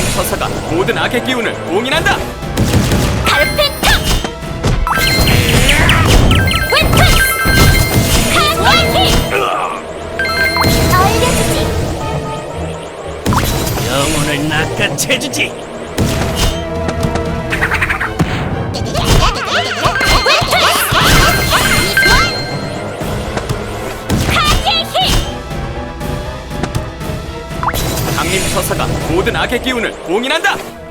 서사가 모든 악의 기운을 봉인한다. 영혼을 낚아채주지 서사가 모든 악의 기운을 봉인한다.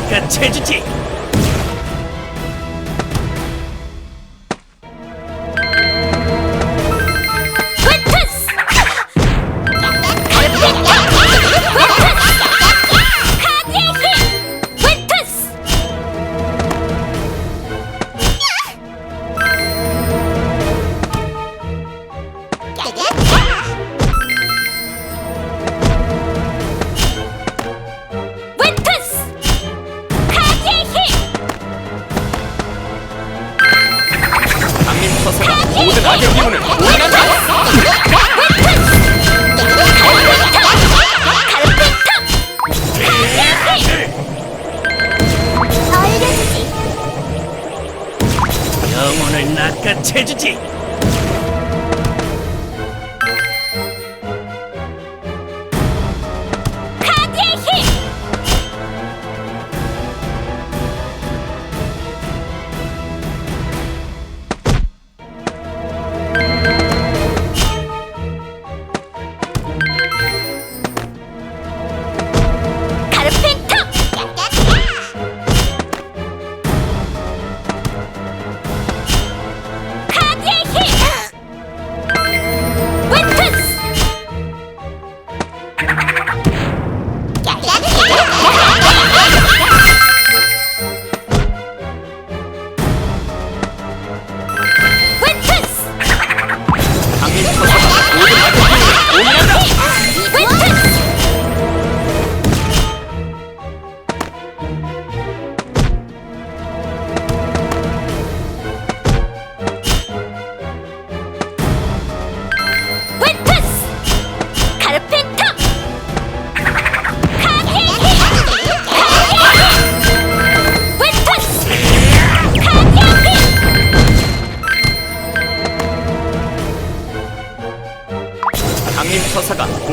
영혼을 낚아채주지 악의 기운을. 알려주지 영혼을 낚아채주지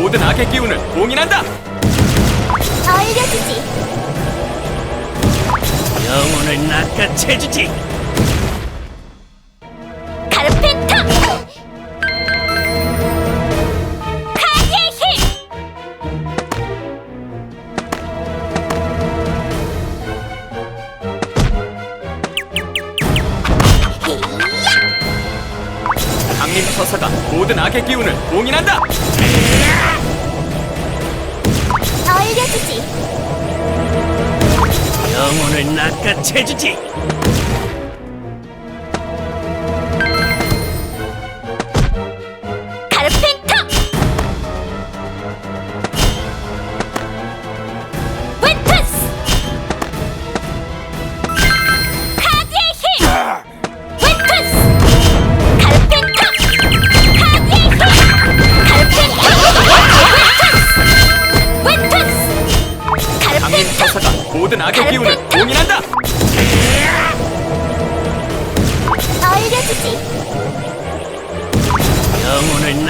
모든 악의 기운을 봉인한다. 알려주지. 영혼을 낚아채주지! 힘! 강림 서사가 모든 악의 기운을 봉인한다. 알려주지. 영혼을 낚아채주지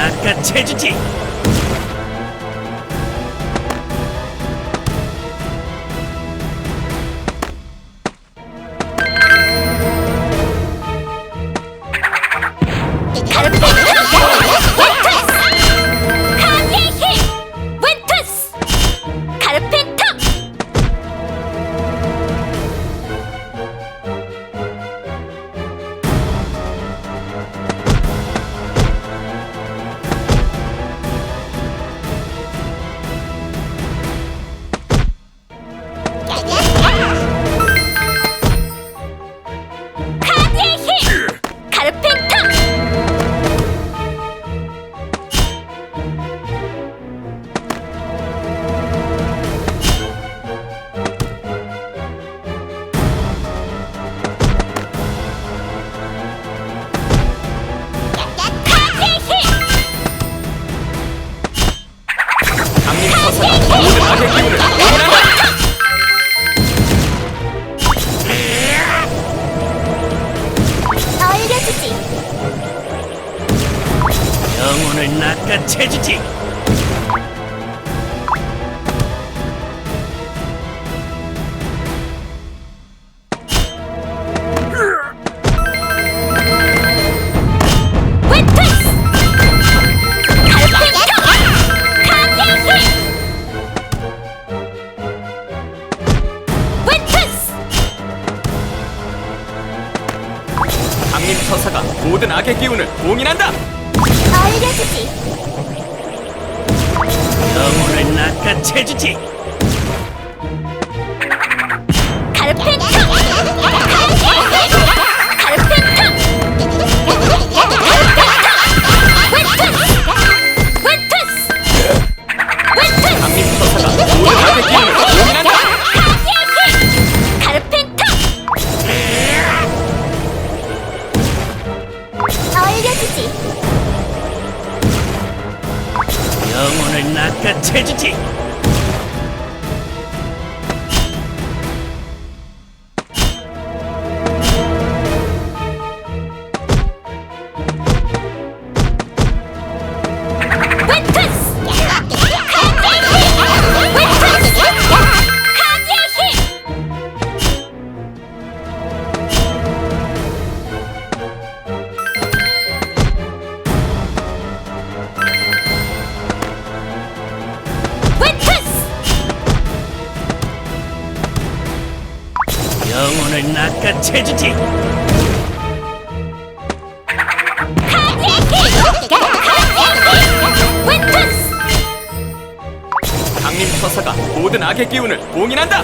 영혼을 낚아채주지 어이가 죽지. 영혼을 낚아채주지. 모든 악의 기운을 봉인한다! 알려주지! 너무를 낚아채주지! 영혼을 낚아채주지. 강림 서사가 모든 악의 기운을 봉인한다.